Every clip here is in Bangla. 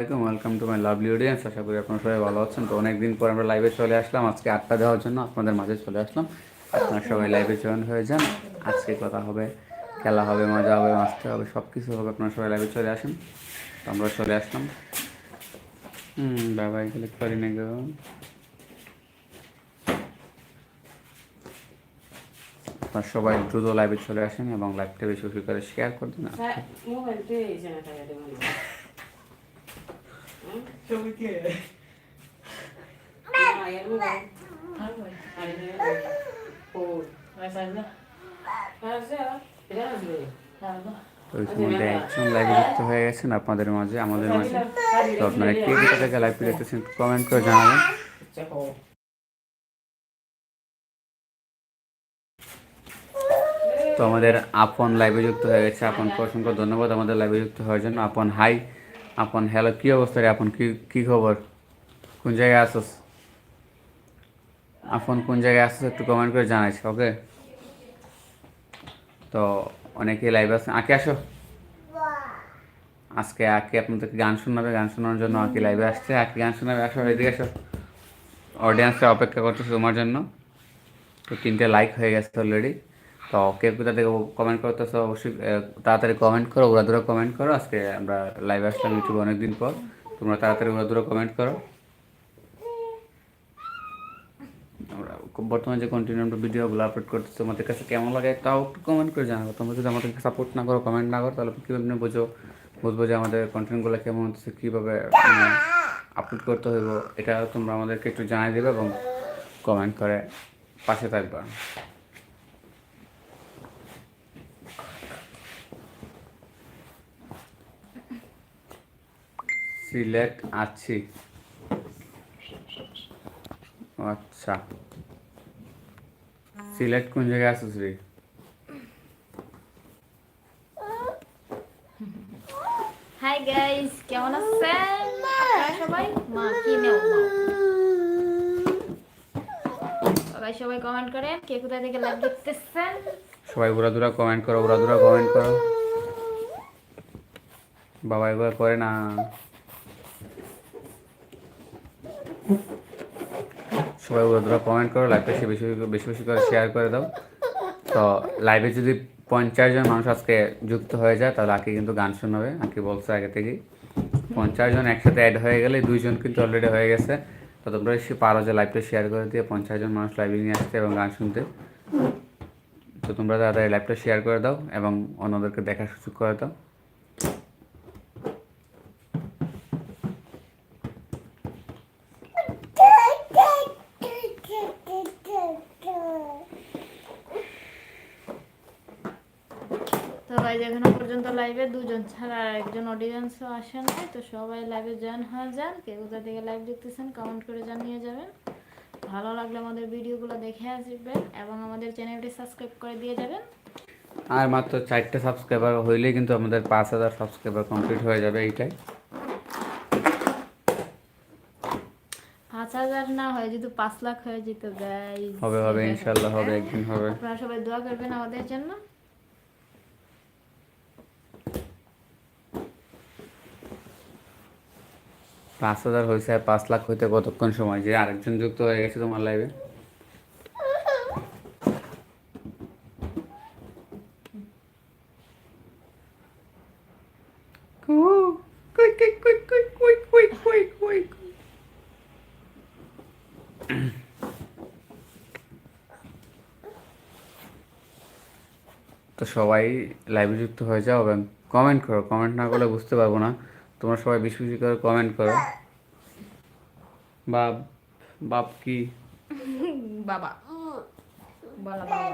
আসসালামাইকুম welcome to my lovely audience আশা করি আপনারা সবাই ভালো আছেন। তো অনেকদিন পর আমরা লাইভে চলে আসলাম। আজকে আটটা দেওয়ার জন্য আপনাদের মাঝে চলে আসলাম। আপনারা সবাই লাইভে জয়েন হয়ে যান। আজকে কথা হবে, খেলা হবে, মজা হবে, মাস্তে হবে সব কিছু হবে। আপনারা সবাই লাইভে চলে আসেন। তো আমরা চলে আসলাম। হুম ক্লিক করি না গো। আপনারা সবাই দ্রুত লাইভে চলে আসেন এবং লাইভটা বেশি বেশি করে শেয়ার করে দিন। ইতিমধ্যে একজন লাইভে যুক্ত হয়ে গেছেন আপনাদের মাঝে, আমাদের মাঝে। তো আপনারা কে কোথা থেকে লাইভ দেখতেছেন কমেন্ট করে জানাবেন। তো আমাদের আপন লাইভে যুক্ত হয়ে গেছে, আপনকে অসংখ্য ধন্যবাদ আমাদের লাইভে যুক্ত হওয়ার জন্য। আপন হাই আপন, হ্যালো, কি অবস্থা রে আপন? কি কি খবর? কোন জায়গায় আসোস আপন, কোন জায়গায় আসোস একটু কমেন্ট করে জানাইস ওকে তো অনেকেই লাইভ আছে। আঁকে, আসো। আজকে আঁকে, আপনাদেরকে গান শোনাবে, গান শোনানোর জন্য আঁকি লাইভে আসছে। আঁকি, গান শোনাবে, আসো, এদিকে আসো। অডিয়েন্সরা অপেক্ষা করতেছে তোমার জন্য। তো তিনটে লাইক হয়ে গেছে অলরেডি তো কে কোথা থেকে কমেন্ট করতেছো অবশ্যই তাড়াতাড়ি কমেন্ট করো ওরা দূরে কমেন্ট করো। আজকে আমরা লাইভ আসলাম ইউটিউবে অনেকদিন পর। তোমরা তাড়াতাড়ি ওরা দূরে কমেন্ট করো। আমরা বর্তমানে যে কন্টিনিউ আমরা ভিডিওগুলো আপলোড করতেছি, তোমাদের কাছে কেমন লাগে তাও একটু কমেন্ট করে জানাব তোমরা যদি আমাদেরকে সাপোর্ট না করো কমেন্ট না করো, তাহলে কীভাবে বোঝো? বুঝব যে আমাদের কন্টেন্টগুলো কেমন হচ্ছে, কীভাবে আপলোড করতে হইব, এটা তোমরা আমাদেরকে একটু জানাই দেবে এবং কমেন্ট করে পাশে থাকবা। সিলেট আছি। আচ্ছা। সিলেট কোন জায়গায় আছিস রে হাই গাইস কেমন আছেন? সবাই মা কি নেও সবাই সবাই কমেন্ট করেন কে কোথা থেকে লাইভ দেখতেছেন? সবাই উড়া দুরা কমেন্ট করো উড়া দুরা কমেন্ট করো। বাবা এবার করে না। সবাই দুরা কমেন্ট করো লাইভটা সে বেশি বেশি বেশি করে শেয়ার করে দাও। তো লাইভে যদি পঞ্চাশ জন মানুষ আজকে যুক্ত হয়ে যায়, তাহলে আঁকি কিন্তু গান শোনাবে। আঁকি বলছে আগে থেকেই। পঞ্চাশ জন একসাথে অ্যাড হয়ে গেলে দুইজন কিন্তু অলরেডি হয়ে গেছে। তো তোমরা সে পারো যে লাইভটা শেয়ার করে দিয়ে পঞ্চাশ জন মানুষ লাইভে নিয়ে আসতে এবং গান শুনতে। তো তোমরা তাড়াতাড়ি লাইভটা শেয়ার করে দাও এবং অন্যদেরকে দেখার সুযোগ করে দাও। তো ভাই এখনও পর্যন্ত লাইভে দুজন ছাড়া আর একজন অডিয়েন্সও আসে নাই। তো সবাই লাইভে জয়েন হয়ে যান। কে কোথা থেকে লাইভ দেখতেছেন কমেন্ট করে জানিয়ে যাবেন। ভালো লাগলে আমাদের ভিডিওগুলো দেখে আসবেন এবং আমাদের চ্যানেলটি সাবস্ক্রাইব করে দিয়ে যাবেন। আর মাত্র চারটে সাবস্ক্রাইবার হইলেই কিন্তু আমাদের পাঁচ হাজার সাবস্ক্রাইবার কমপ্লিট হয়ে যাবে এইটাই। পাঁচ হাজার না হয় যদি পাঁচ লাখ হয়ে যেত গাইজ হবে হবে ইনশাল্লাহ হবে একদিন হবে। আপনারা সবাই দোয়া করবেন আমাদের জন্য। পাঁচ হাজার হয়েছে, পাঁচ লাখ হইতে কতক্ষণ সময়? যে আরেকজন যুক্ত হয়ে গেছে তোমার লাইভে তো সবাই লাইভে যুক্ত হয়ে যাও এবং কমেন্ট করো। কমেন্ট না করলে বুঝতে পারব না। তোমরা সবাই বেশি বেশি করে কমেন্ট করো। বাপ বাপ কি? বাবা। বলা বাবা।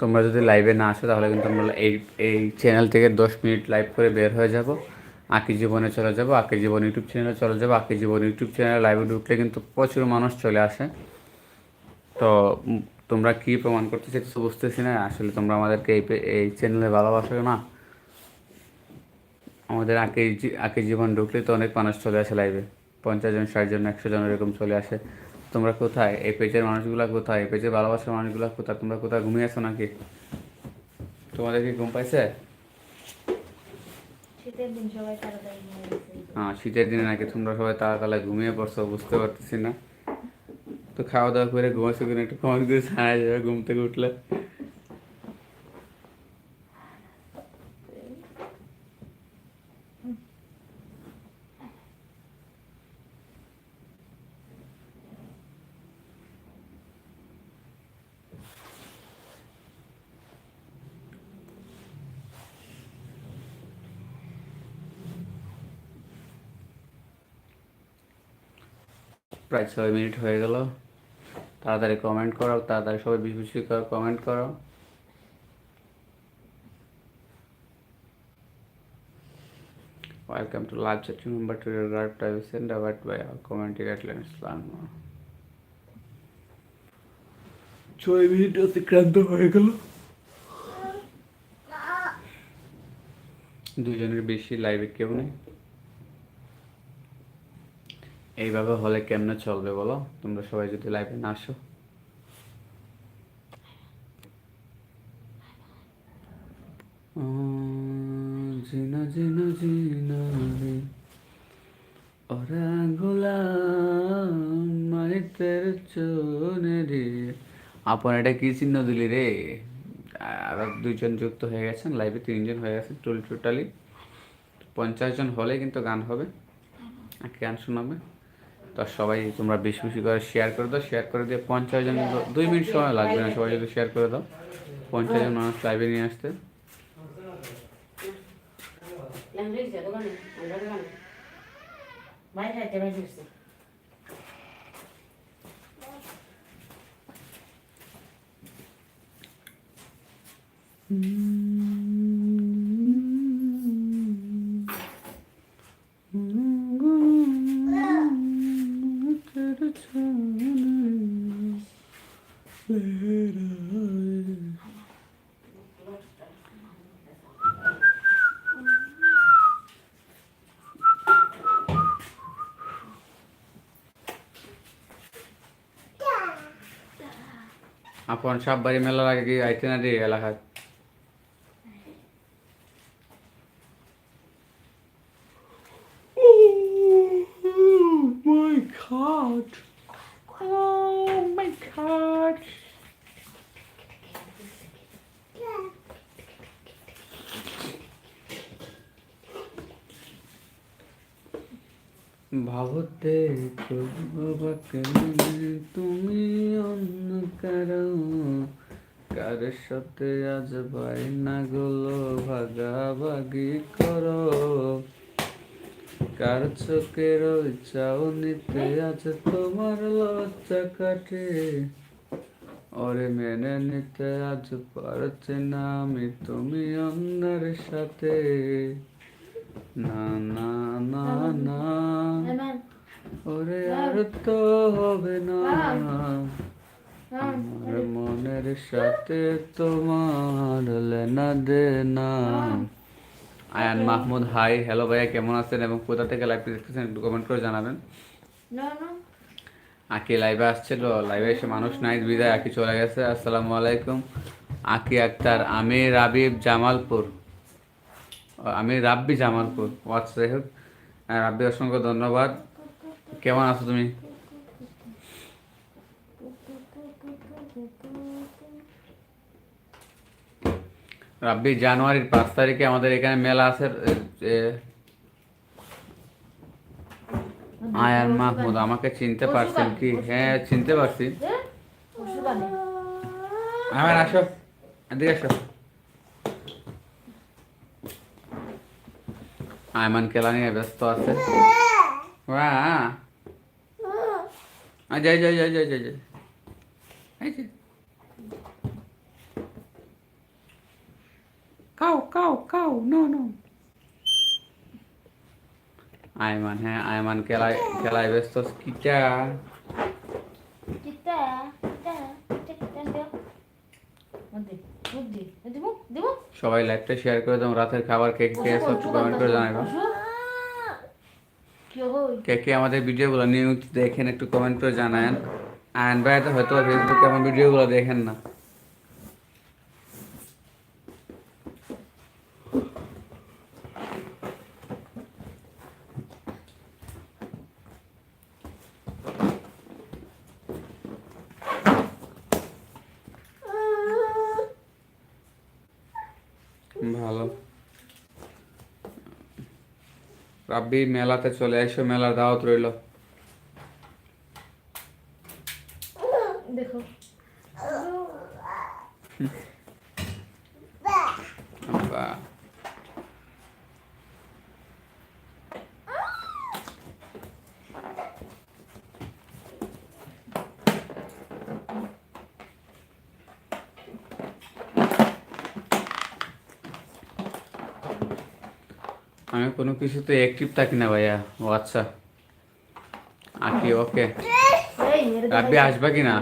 তোমরা যদি লাইভে না আসো তাহলে কিন্তু আমরা এই এই চ্যানেল থেকে দশ মিনিট লাইভ করে বের হয়ে যাব। আঁকি জীবনে চলে যাব আঁকি জীবন ইউটিউব চ্যানেলে চলে যাব। আঁকি জীবন ইউটিউব চ্যানেলে লাইভে ঢুকলে কিন্তু প্রচুর মানুষ চলে আসে। তো তোমরা কি প্রমাণ করতে চাইছো বুঝতেছি না। আসলে তোমরা আমাদেরকে এই এই চ্যানেলে ভালোবাসো না। আমাদের আঁকে আঁকে জীবন ঢুকলে তো অনেক মানুষ চলে আসে লাইভে পঞ্চাশ জন ষাট জন একশো জন এরকম চলে আসে। তোমরা কোথায়? এই পেজের মানুষগুলা কোথায়? এই পেজের ভালোবাসার মানুষগুলা কোথায়? তোমরা কোথায় ঘুমিয়ে আছো নাকি? তোমাদের কি ঘুম পাইছে? হ্যাঁ শীতের দিনে নাকি তোমরা সবাই তাড়াতাড়ি ঘুমিয়ে পড়ছো বুঝতে পারতেছি না। তো খাওয়া দাওয়া করে ঘুমাইছো কিনা একটু কমেন্ট করে জানাই যাবে ঘুম থেকে উঠলে প্রায় ছয় মিনিট হয়ে গেল। তাড়াতাড়ি কমেন্ট করো তাড়াতাড়ি সবাই বিভূষিত করে কমেন্ট করো। Welcome to live church member to year graph type send আবার বাই কমেন্ট ইয়ার ইসলাম ছয় মিনিট অতিক্রান্ত হয়ে গেল। দুজনের বেশি লাইভে কেউ নেই। এইভাবে হলে কেমনে চলবে বলো? তোমরা সবাই যদি লাইভে না আসো। জিনা জিনা জিনা রে। ওরা গোলাম আপন এটা কি চিহ্ন দিলি রে? আর দুইজন যুক্ত হয়ে গেছেন লাইভে তিনজন হয়ে গেছে টোল টোটালি। পঞ্চাশ জন হলে কিন্তু গান হবে। আর গান শোনাবে? তো সবাই তোমরা বেশি বেশি করে শেয়ার করে দাও শেয়ার করে দিয়ে পঞ্চাশ জন দুই মিনিট সময় লাগবে না সবাই যদি শেয়ার করে দাও। পঞ্চাশ জন মানুষ লাইভে নিয়ে আসতে। ল্যাঙ্গুয়েজ আপন সব বাড়ি মেলার আগে কি আইতে না রে এলাকায়? ভাবতে তুমি অন্য কারও কার সাথে আজ না গুলো ভাগাভাগি করো? কার চোখের চাউনিতে আজ তোমার লজ্জা কাটে? ওরে মেনে নিতে আজ পারছি না আমি, তুমি অন্যের সাথে। না না না না। ওরে আর তো হবে না। আমার মনের সাথে তোমার লেনা দে না আয়ান মাহমুদ হাই হ্যালো ভাইয়া কেমন আছেন এবং কোথা থেকে লাইভটি দেখতেছেন একটু কমেন্ট করে জানাবেন। আকি লাইভে আসছিল লাইভে এসে মানুষ নাই বিদায় আকি চলে গেছে আসসালামু আলাইকুম। আকি আক্তার আমি রাবিব জামালপুর। আমি রাব্বি জামালপুর ওয়াটস যাই হোক রাব্বি অসংখ্য ধন্যবাদ। কেমন আছো তুমি? রাব্বি জানুয়ারির পাঁচ তারিখে আমাদের এখানে মেলা আছে আয়ান মাহমুদ। আমাকে চিনতে পারছেন কি? হ্যাঁ চিনতে পারছি। ওষুধ আমার আসো। এদিকে আসো। আয়মান খেলা নিয়ে ব্যস্ত আছে বাহ আ, যাই যাই যাই যাই যাই যাই এই যে। কাউ কাউ কাউ নো নো আয়মান হ্যাঁ আয়মান খেলায় খেলায় ব্যস্ত কিটা কিতা কিতা কিতা কিতা সবাই লাইভটা শেয়ার করে দাও রাতের খাবার কে কে সব একটু কমেন্ট করে জানাব কি কে কে আমাদের ভিডিওগুলো নিয়মিত দেখেন একটু কমেন্ট করে জানায়েন। আয়ন ভাই হয়তো ফেসবুকে আমার ভিডিওগুলো দেখেন না ভালো রাব্বি মেলাতে চলে এসো মেলার দাওয়াত রইল দেখো আব্বা। কোনো কিছুতে অ্যাক্টিভ থাকি না ভাইয়া। ও আচ্ছা। আকি ওকে। রাব্বি আসবা কি না।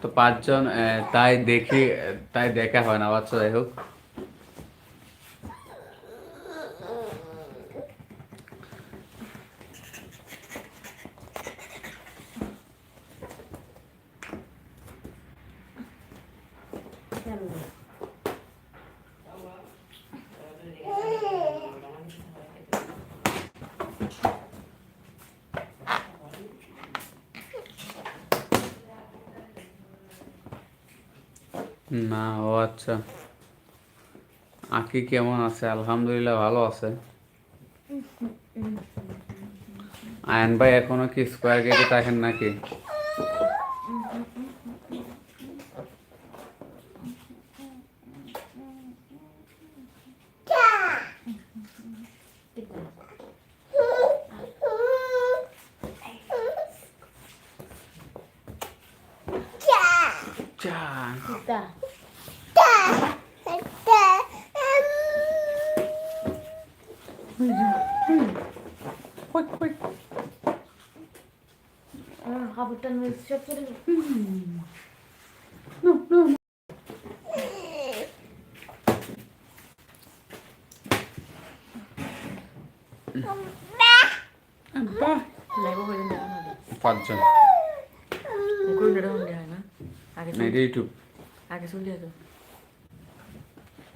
তো পাঁচজন তাই দেখি তাই দেখা হয় না। আচ্ছা যাই হোক। না ও আচ্ছা। আকি কেমন আছে? আলহামদুলিল্লাহ ভালো আছে। আয়ন ভাই এখনও কি স্কোয়ার গেটে থাকেন নাকি? চা কুত্তা আমার কাপড়টা নিয়ে সব চলে লাইভ না পাঁচজন আগে না, এটা ইউটিউব আগে শুনলে তো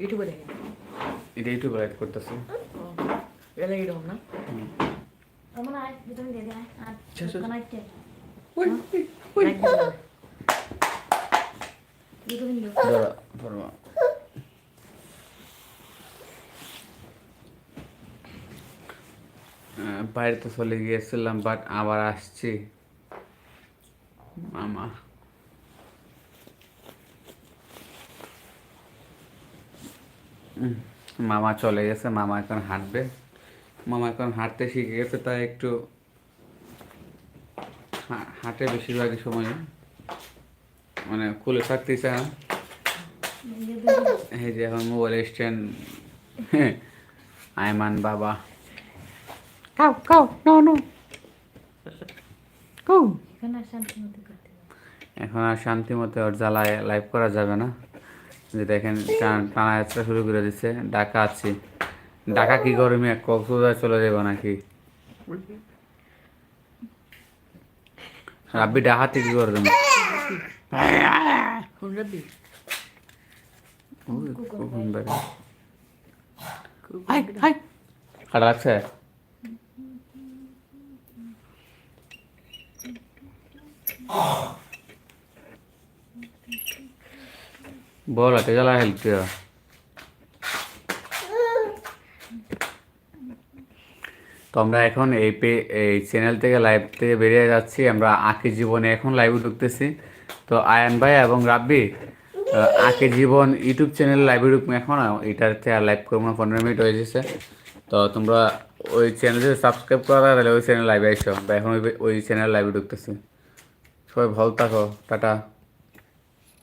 ইউটিউবে দেখেন এটা ইউটিউব রাইট করতেছে এটা এরকম না আমার আয় ভিটামিন দিয়ে দে আয় আর আহ, বাইরে তো চলে গিয়েছিলাম বাট আবার আসছি। মামা। মামা চলে গেছে মামা এখন হাঁটবে। মামা এখন হাঁটতে শিখে গেছে তাই একটু হাঁটে বেশিরভাগই সময় মানে খুলে থাকতেছে না। এই যে এখন মোবাইল স্ট্যান্ড আয়মান বাবা। কাউ কাউ নো নো কাউ এখানে আর শান্তি মতো ওর জ্বালায় লাইভ করা যাবে না। যে দেখেন টানা যাত্রা শুরু করে দিচ্ছে। ঢাকা আছি। ঢাকা কি গরমে কক্সবাজার চলে যাব নাকি? রাব্বি ডাহাতে কি করে হাই খারাপ লাগছে? বল হাতে জ্বালা হেল্প তো আমরা এখন এই পে, এই চ্যানেল থেকে লাইভ থেকে বেরিয়ে যাচ্ছি। আমরা আঁকি জীবনে এখন লাইভে ঢুকতেছি। তো আয়ান ভাই এবং রাব্বি আঁকি জীবন ইউটিউব চ্যানেল লাইভে ঢুকবো এখন। এটাতে আর লাইভ করব না, পনেরো মিনিট হয়ে গেছে। তো তোমরা ওই চ্যানেলে সাবস্ক্রাইব করা তাহলে ওই চ্যানেল লাইভে এসো। বা এখন ওই ওই চ্যানেল লাইভে ঢুকতেছি। সবাই ভালো থাকো, টাটা।